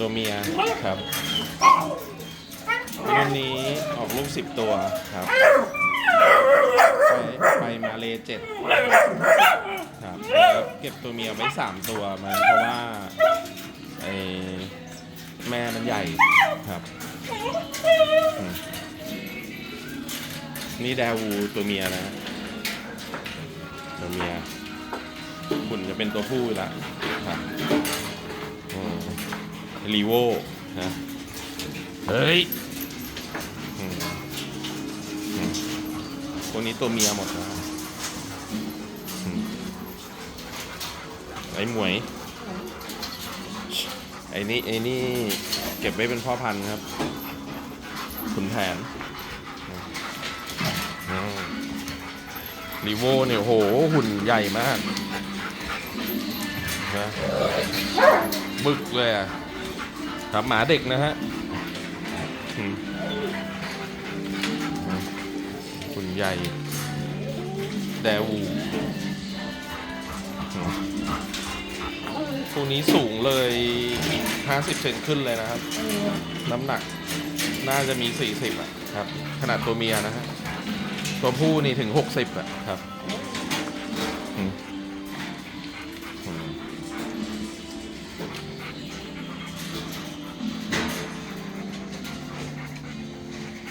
ตัวเมียครับรุ่นนี้ออกลูกสิบตัวครับ ไปไปมาเลเจ็ดครับแล้วเก็บตัวเมียไว้สามตัวมันเพราะว่าไอแม่มันใหญ่ครับอืมนี่แดวูตัวเมียนะ ตัวเมียขุนจะเป็นตัวผู้ละครับ รีโวนะเฮ้ยอืมอืมตัวนี้ตัวเมียหมดแล้วอืมไอ้หมวย ไอ้นี่ไอ้นี่เก็บไว้เป็นพ่อพันธุ์ครับ ขุนแผนอืมรีโวเนี่ยโหหุ่นใหญ่มากนะบึกเลยอะ ครับหมาเด็กนะฮะหุ่นใหญ่แดวูตัวนี้สูงเลย 50 เซนขึ้นเลยนะครับ น้ำหนักน่าจะมี 40อะครับ ขนาดตัวเมียนะฮะ ตัวผู้นี่ถึง 60อะครับ